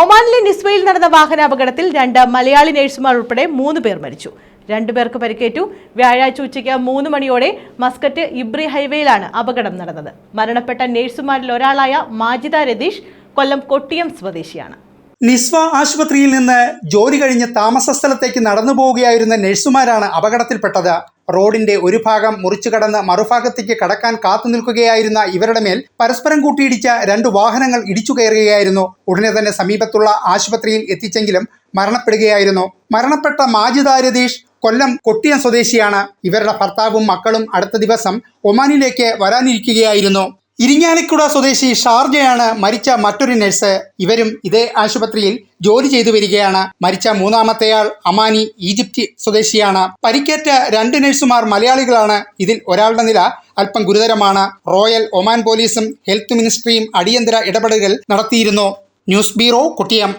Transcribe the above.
ഒമാനിലെ നിസ്വയിൽ നടന്ന വാഹനാപകടത്തിൽ രണ്ട് മലയാളി നഴ്സുമാർ ഉൾപ്പെടെ മൂന്ന് പേർ മരിച്ചു. രണ്ടുപേർക്ക് പരിക്കേറ്റു. വ്യാഴാഴ്ച ഉച്ചയ്ക്ക് മൂന്ന് മണിയോടെ മസ്കറ്റ് ഇബ്രി ഹൈവേയിലാണ് അപകടം നടന്നത്. മരണപ്പെട്ട നഴ്സുമാരിൽ ഒരാളായ മാജിദ രതീഷ് കൊല്ലം കൊട്ടിയം സ്വദേശിയാണ്. നിസ്വ ആശുപത്രിയിൽ നിന്ന് ജോലി കഴിഞ്ഞ് താമസ സ്ഥലത്തേക്ക് നടന്നു പോവുകയായിരുന്ന നഴ്സുമാരാണ് അപകടത്തിൽപ്പെട്ടത്. റോഡിന്റെ ഒരു ഭാഗം മുറിച്ചു കടന്ന് മറുഭാഗത്തേക്ക് കടക്കാൻ കാത്തു നിൽക്കുകയായിരുന്ന ഇവരുടെ മേൽ പരസ്പരം കൂട്ടിയിടിച്ച രണ്ട് വാഹനങ്ങൾ ഇടിച്ചു കയറുകയായിരുന്നു. ഉടനെ തന്നെ സമീപത്തുള്ള ആശുപത്രിയിൽ എത്തിച്ചെങ്കിലും മരണപ്പെടുകയായിരുന്നു. മരണപ്പെട്ട മാജിദ് കൊല്ലം കൊട്ടിയം സ്വദേശിയാണ്. ഇവരുടെ ഭർത്താവും മക്കളും അടുത്ത ദിവസം ഒമാനിലേക്ക് വരാനിരിക്കുകയായിരുന്നു. ഇരിങ്ങാലിക്കുട സ്വദേശി ഷാർജയാണ് മരിച്ച മറ്റൊരു നഴ്സ്. ഇവരും ഇതേ ആശുപത്രിയിൽ ജോലി ചെയ്തു വരികയാണ്. മരിച്ച മൂന്നാമത്തെയാൾ അമാനി ഈജിപ്റ്റ് സ്വദേശിയാണ്. പരിക്കേറ്റ രണ്ട് നഴ്സുമാർ മലയാളികളാണ്. ഇതിൽ ഒരാളുടെ നില അല്പം ഗുരുതരമാണ്. റോയൽ ഒമാൻ പോലീസും ഹെൽത്ത് മിനിസ്ട്രിയും അടിയന്തര ഇടപെടലുകൾ നടത്തിയിരുന്നു. News bureau കുട്ടിയം.